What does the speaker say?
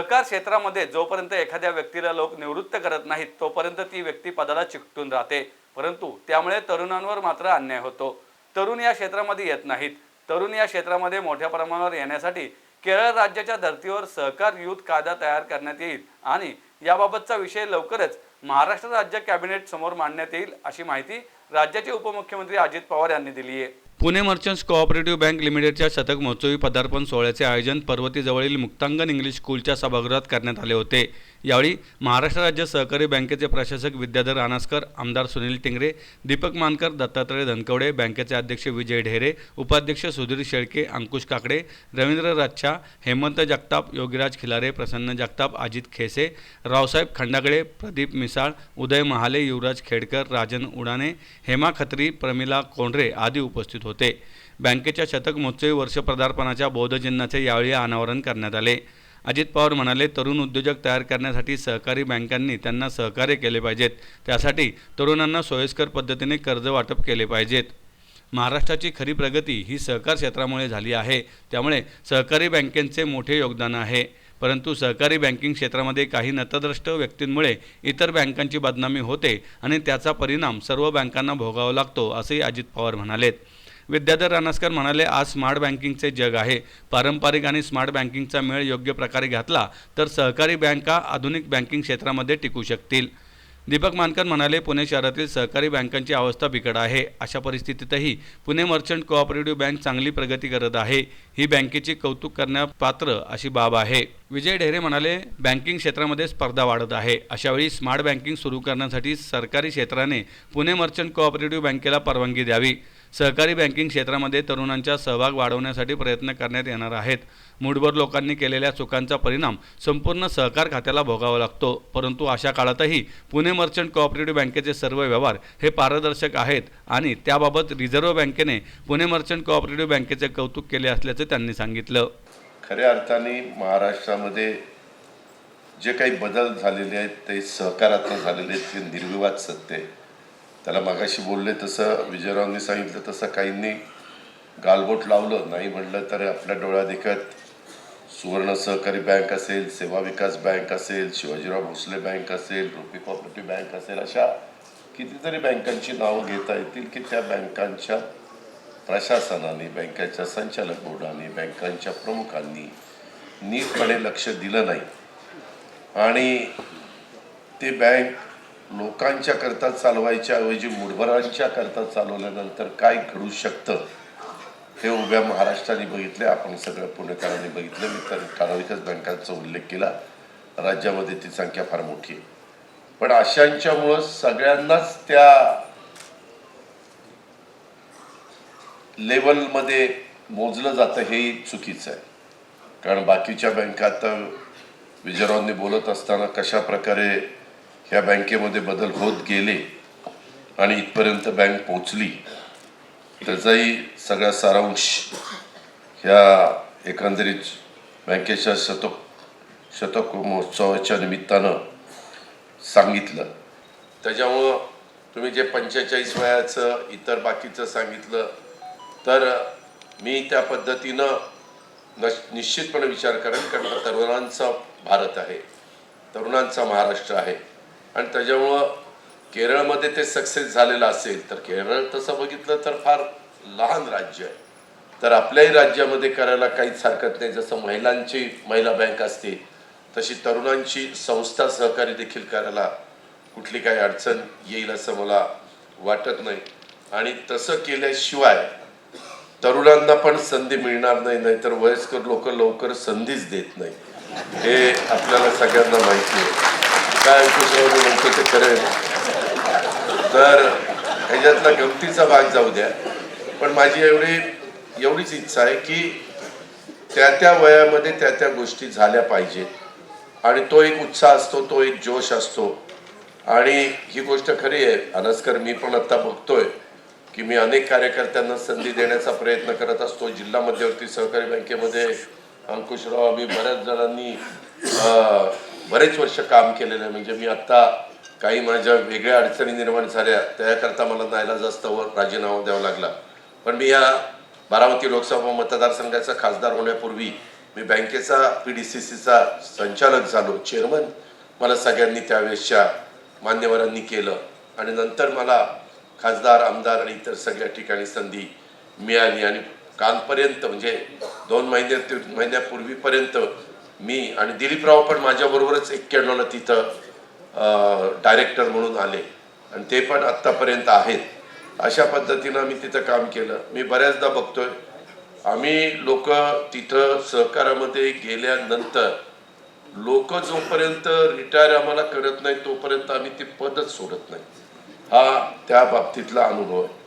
सहकार क्षेत्रामध्ये जोपर्यंत एखाद्या व्यक्तीला लोक निवृत्त करत नाहीत तोपर्यंत ती व्यक्ती पदाला चिकटून राहते. परंतु त्यामुळे तरुणांवर मात्र अन्याय होतो. तरुण या क्षेत्रामध्ये येत नाहीत. तरुण या क्षेत्रामध्ये मोठ्या प्रमाणावर येण्यासाठी केरळ राज्याच्या धर्तीवर सहकार युथ कायदा तयार करण्यात येईल आणि याबाबतचा विषय लवकरच महाराष्ट्र राज्य कॅबिनेट समोर मांडण्यात येईल अशी माहिती राज्याचे उपमुख्यमंत्री अजित पवार यांनी दिली आहे पुणे मर्चंट्स कोऑपरेटिव्ह बँक लिमिटेडच्या शतक महोत्सवी पदार्पण सोहळ्याचे आयोजन पर्वतीजवळील मुक्तांगण इंग्लिश स्कूलच्या सभागृहात करण्यात आले होते. यावेळी महाराष्ट्र राज्य सहकारी बँकेचे प्रशासक विद्याधर रानासकर आमदार सुनील टिंगरे दीपक मानकर दत्तात्रय धनकवडे बँकेचे अध्यक्ष विजय ढेरे उपाध्यक्ष सुधीर शेळके अंकुश काकडे रवींद्र राच्छा हेमंत जगताप योगीराज खिलारे प्रसन्न जगताप अजित खेसे रावसाहेब खंडागळे प्रदीप मिसाळ उदय महाले युवराज खेडकर राजन उडाणे हेमा खत्री प्रमिला कोंढरे आदी उपस्थित होते. बँकेच्या शतक महोत्सवी वर्ष पदार्पणाच्या बौद्धचिन्हाचे यावेळी अनावरण करण्यात आले. अजित पवार म्हणाले तरुण उद्योजक तयार करण्यासाठी सहकारी बँकांनी त्यांना सहकार्य केले पाहिजेत. त्यासाठी तरुणांना सोयीस्कर पद्धतीने कर्ज वाटप केले पाहिजेत. महाराष्ट्राची खरी प्रगती ही सहकार क्षेत्रामुळे झाली आहे. त्यामुळे सहकारी बँकेचे मोठे योगदान आहे. परंतु सहकारी बँकिंग क्षेत्रामध्ये काही नतद्रष्ट व्यक्तींमुळे इतर बँकांची बदनामी होते आणि त्याचा परिणाम सर्व बँकांना भोगावा लागतो असंही अजित पवार म्हणालेत. विद्याधर रानसकर म्हणाले आज स्मार्ट बँकिंगचे जग आहे. पारंपरिक आणि स्मार्ट बँकिंगचा मेळ योग्य प्रकारे घातला तर सहकारी बँका आधुनिक बँकिंग क्षेत्रामध्ये टिकू शकतील. दीपक मानकर म्हणाले पुणे शहरातील सहकारी बँकांची अवस्था बिकट आहे. अशा परिस्थितीतही पुणे मर्चंट कोऑपरेटिव्ह बँक चांगली प्रगती करत आहे. ही बँकेची कौतुक करण्यापात्र अशी बाब आहे. विजय ढेरे म्हणाले बँकिंग क्षेत्रामध्ये स्पर्धा वाढत आहे. अशावेळी स्मार्ट बँकिंग सुरू करण्यासाठी सरकारी क्षेत्राने पुणे मर्चंट कोऑपरेटिव्ह बँकेला परवानगी द्यावी. सहकारी बँकिंग क्षेत्रामध्ये तरुणांचा सहभाग वाढवण्यासाठी प्रयत्न करण्यात येणार आहेत. मूठभर लोकांनी केलेल्या चुकांचा परिणाम संपूर्ण सहकार खात्याला भोगावा लागतो. परंतु अशा काळातही पुणे मर्चंट कोऑपरेटिव्ह बँकेचे सर्व व्यवहार हे पारदर्शक आहेत आणि त्याबाबत रिझर्व्ह बँकेने पुणे मर्चंट कोऑपरेटिव्ह बँकेचे कौतुक केले असल्याचं त्यांनी सांगितलं. खऱ्या अर्थाने महाराष्ट्रामध्ये जे काही बदल झालेले आहेत ते सहकारात्मक झालेले आहेत ते निर्विवाद सत्य आहे. त्याला मागाशी बोलले तसं विजयरावांनी सांगितलं तसं काहींनी गालबोट लावलं नाही म्हटलं तर आपल्या डोळ्या देखत सुवर्ण सहकारी बँक असेल सेवा विकास बँक असेल शिवाजीराव भोसले बँक असेल रुपी कॉपरेटिव्ह बँक असेल अशा कितीतरी बँकांची नावं घेता येतील की त्या बँकांच्या प्रशासनाने बँकेच्या संचालक बोर्डाने बँकांच्या प्रमुखांनी नीटपणे लक्ष दिलं नाही. आणि ते बँक लोकांच्या करता चालवायच्या ऐवजी मुठभरांच्या करता चालवल्यानंतर काय घडू शकतं? हे उभ्या महाराष्ट्राने बघितले आपण सगळ्या पुणेकरांनी बघितलं. मी तर ठराविकच बँकांचा उल्लेख केला. राज्यामध्ये ती संख्या फार मोठी आहे. पण अशांच्यामुळं सगळ्यांनाच त्या लेवलमध्ये मोजलं जातं हेही चुकीचं आहे. कारण बाकीच्या बँका तर विजयरावांनी बोलत असताना कशा प्रकारे ह्या बँकेमध्ये बदल होत गेले आणि इथपर्यंत बँक पोचली त्याचाही सगळा सारांश ह्या एकंदरीत बँकेच्या शतक शतक महोत्सवाच्या निमित्तानं सांगितलं. त्याच्यामुळं तुम्ही जे पंचेचाळीस वयाचं इतर बाकीचं सांगितलं तर मी त्या पद्धतीनं नश निश्चितपणे विचार करेन कारण तरुणांचा भारत आहे. तरुणांचा महाराष्ट्र आहे. आणि त्याच्यामुळं केरळमध्ये ते सक्सेस झालेलं असेल तर केरळ तसं बघितलं तर फार लहान राज्य आहे. तर आपल्याही राज्यामध्ये करायला काहीच हरकत नाही. जसं महिलांची महिला बँक असते तशी तरुणांची संस्था सहकारी देखील करायला कुठली काही अडचण येईल असं मला वाटत नाही. आणि तसं केल्याशिवाय तरुणांना पण संधी मिळणार नाही नाहीतर वयस्कर लोक लवकर संधीच देत नाही. हे आपल्याला सगळ्यांना माहिती आहे. काय अंकुशरावने म्हणतो ते खरं आहे. तर ह्याच्यातला गमतीचा भाग जाऊ द्या. पण माझी एवढी एवढीच इच्छा आहे की त्या त्या वयामध्ये त्या त्या गोष्टी झाल्या पाहिजेत आणि तो एक उत्साह असतो तो एक जोश असतो. आणि ही गोष्ट खरी आहे. अनस्कर मी पण आत्ता बघतोय की मी अनेक कार्यकर्त्यांना संधी देण्याचा प्रयत्न करत असतो. जिल्हा मध्यवर्ती सहकारी बँकेमध्ये अंकुशराव आम्ही बऱ्याच जणांनी बरेच वर्ष काम केलेलं आहे. म्हणजे मी आत्ता काही म्हणजे माझ्या वेगळ्या अडचणी निर्माण झाल्या त्याकरता मला नायला जास्त वर राजीनामा द्यावा लागला. पण मी या बारामती लोकसभा मतदारसंघाचा खासदार होण्यापूर्वी मी बँकेचा पी डी सी सीचा संचालक झालो. चेअरमन मला सगळ्यांनी त्यावेळेसच्या मान्यवरांनी केलं आणि नंतर मला खासदार आमदार आणि इतर सगळ्या ठिकाणी संधी मिळाली आणि कालपर्यंत म्हणजे दोन महिन्या महिन्यापूर्वीपर्यंत मी आणि दिलीपराव पण माझ्याबरोबरच एक्क्याण्णवला तिथं डायरेक्टर म्हणून आले. आणि ते पण आत्तापर्यंत आहेत. अशा पद्धतीनं आम्ही तिथं काम केलं. मी बऱ्याचदा बघतोय. आम्ही लोक तिथं सहकारामध्ये गेल्यानंतर लोक जोपर्यंत रिटायर आम्हाला करत नाही तोपर्यंत आम्ही ते पदच सोडत नाही. हा त्या बाबतीतला अनुभव आहे.